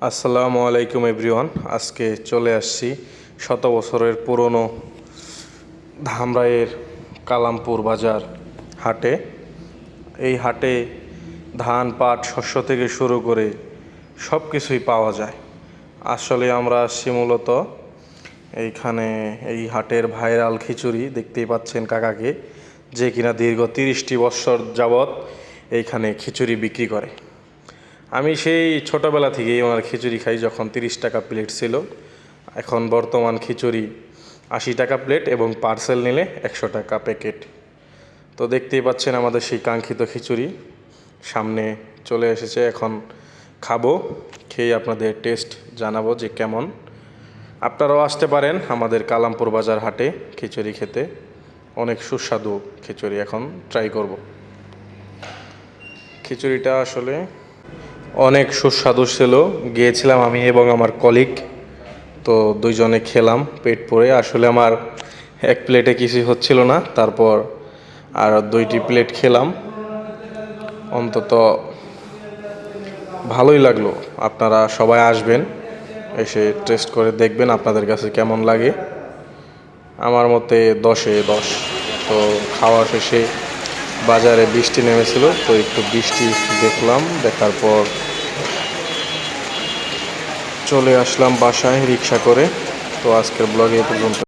আসসালামু আলাইকুম এভরিওয়ান। আজকে চলে আসছি শত বছরের পুরনো ধামরাইয়ের কালামপুর বাজার হাটে। এই হাটে ধান, পাট, শস্য থেকে শুরু করে সব কিছুই পাওয়া যায়। আসলে আমরা আসছি মূলত এইখানে এই হাটের ভাইরাল খিচুড়ি, দেখতেই পাচ্ছেন কাকাকে, যে কিনা দীর্ঘ তিরিশটি বৎসর যাবৎ এইখানে খিচুড়ি বিক্রি করে। আমি সেই ছোটোবেলা থেকেই ওনার খিচুড়ি খাই যখন তিরিশ টাকা প্লেট ছিল। এখন বর্তমান খিচুড়ি আশি টাকা প্লেট এবং পার্সেল নিলে একশো টাকা প্যাকেট তো দেখতেই পাচ্ছেন আমাদের সেই কাঙ্ক্ষিত খিচুড়ি। সামনে চলে এসেছে, এখন খাব, খেয়ে আপনাদের টেস্ট জানাব যে কেমন। আপনারাও আসতে পারেন আমাদের কালামপুর বাজার হাটে খিচুড়ি খেতে। অনেক সুস্বাদু খিচুড়ি, এখন ট্রাই করব। খিচুড়িটা আসলে অনেক সুস্বাদু ছিল। গিয়েছিলাম আমি এবং আমার কলিগ তো দুইজনে খেলাম, পেট পরে আসলে আমার এক প্লেটে কিছুই হচ্ছিল না। তারপর আর দুইটি প্লেট খেলাম। অন্তত ভালোই লাগল। আপনারা সবাই আসবেন, এসে টেস্ট করে দেখবেন আপনাদের কাছে কেমন লাগে। আমার মতে দশে দশ। তো খাওয়া শেষে বাজারে বৃষ্টি নেমেছিল, তো একটু বৃষ্টি দেখলাম, দেখার পর চলে আসলাম বাসায় রিক্সা করে। তো আজকের ব্লগে এই পর্যন্ত।